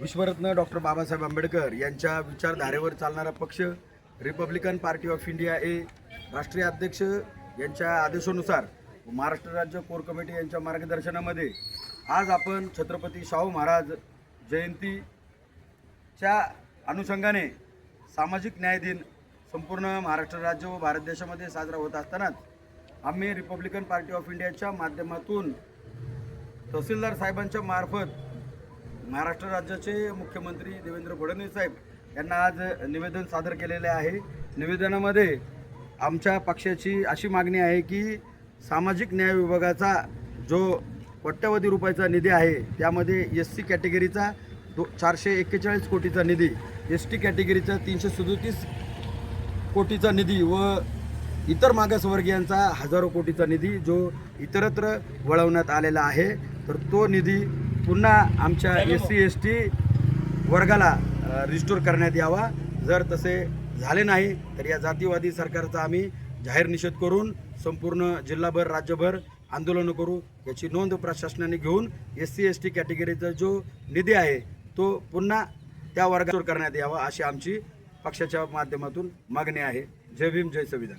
विश्वरत्न doctor Babasaheb Ambedkar यांच्या विचारधारेवर चालणारा पक्ष Republican party of India A राष्ट्रीय अध्यक्ष यांच्या आदेशानुसार महाराष्ट्र राज्य कोर कमिटी यांच्या मार्गदर्शनामध्ये आज आपण छत्रपती शाहू महाराज जयंतीच्या अनुषंगाने सामाजिक न्याय दिन संपूर्ण महाराष्ट्र राज्य व भारत देशामध्ये साजरा होत असतानाच आम्ही रिपब्लिकन पार्टी ऑफ इंडियाच्या माध्यमातून तहसीलदार साहेबांच्या मार्फत महाराष्ट्र राज्याचे मुख्यमंत्री देवेंद्र फडणवीस साहेब यांना आज निवेदन सादर केलेले आहे. निवेदनामध्ये आमच्या पक्षाची अशी मागणी आहे की सामाजिक न्याय विभागाचा जो कोट्यवधी रुपयाचा निधी आहे त्यामध्ये एस सी कॅटेगरीचा दो चारशे एक्केचाळीस कोटीचा निधी एस टी कॅटेगरीचा तीनशे सदोतीस कोटीचा निधी व इतर मागासवर्गीयांचा हजारो कोटीचा निधी जो इतरत्र वळवण्यात आलेला आहे तर तो निधी पुन्हा आमच्या एस सी एस टी वर्गाला रिस्टोर करण्यात यावा. जर तसे झाले नाही तर या जातीवादी सरकारचा आम्ही जाहीर निषेध करून संपूर्ण जिल्हाभर राज्यभर आंदोलनं करू. याची नोंद प्रशासनाने घेऊन एस सी एस टी कॅटेगरीचा जो निधी आहे तो पुन्हा त्या वर्गात करण्यात यावा अशी आमची पक्षाच्या माध्यमातून मागणी आहे. जय भीम जय संविधान.